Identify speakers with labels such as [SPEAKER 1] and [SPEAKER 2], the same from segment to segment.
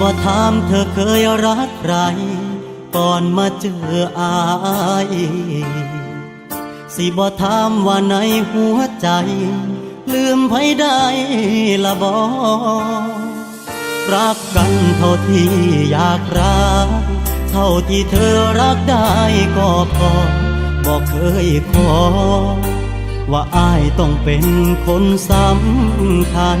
[SPEAKER 1] บ่ถามเธอเคยรักใคร ก่อนมาเจออายสิบ่ถามว่าในหัวใจ ลืมไผได้ละบอรักกันเท่าที่อยากรัก เท่าที่เธอรักได้ก็พอบอกเคยขอ ว่าอายต้องเป็นคนสำคัญ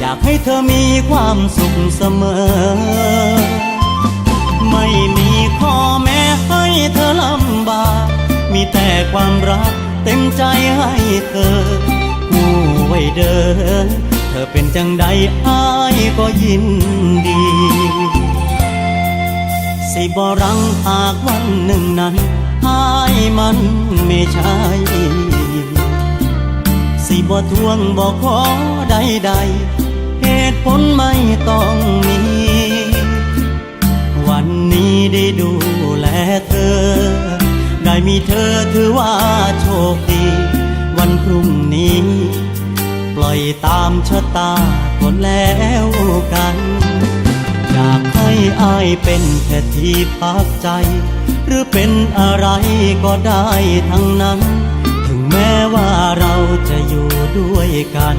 [SPEAKER 1] อยากให้เธอมีความสุขเสมอ ไม่มีข้อแม้ให้เธอลำบาก มีแต่ความรักเต็มใจให้เธอหูไว้เด้อเธอเป็นจังใดอายก็ยินดี สิบรังหากวันหนึ่งนั้นอายมันไม่ใช่สิบ่ทวงบ่ขอใดๆ ตุผลไม่ต้องมี วันนี้ได้ดูแลเธอ ได้มีเธอถือว่าโชคดี วันพรุ่งนี้ ปล่อยตามชะตาก็แล้วกัน อยากให้อายเป็นแค่ที่พักใจ หรือเป็นอะไรก็ได้ทั้งนั้น ถึงแม้ว่าเราจะอยู่ด้วยกัน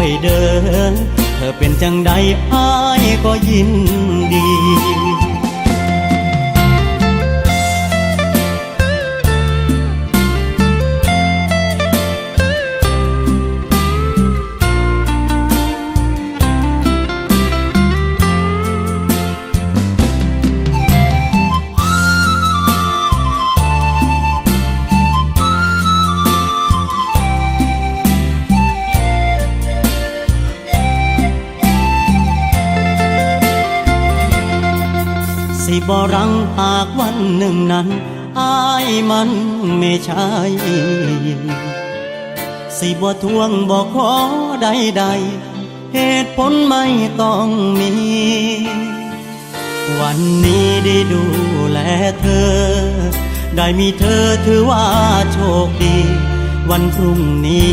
[SPEAKER 1] ว้เดินเธอเป็นจังใดอายก็ยินดี สิบรังหากวันหนึ่งนั้นอายมันไม่ใช่สิบ่ทวงบ่ขอใดๆเหตุผลไม่ต้องมี วันนี้ได้ดูแลเธอ ได้มีเธอถือว่าโชคดี วันพรุ่งนี้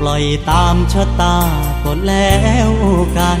[SPEAKER 1] ปล่อยตามชะตาก็แล้วกัน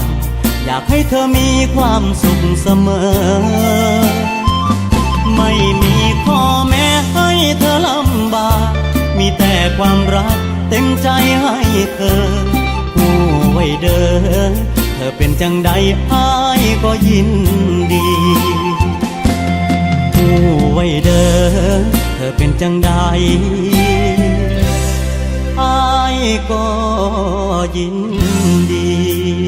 [SPEAKER 1] อยากให้เธอมีความสุขเสมอ ไม่มีข้อแม้ให้เธอลำบาก มีแต่ความรักเต็มใจให้เธอหูไว้เดินเธอเป็นจังใดอายก็ยินดีผู้ไว้เด้อเธอเป็นจังใดอายก็ยินดี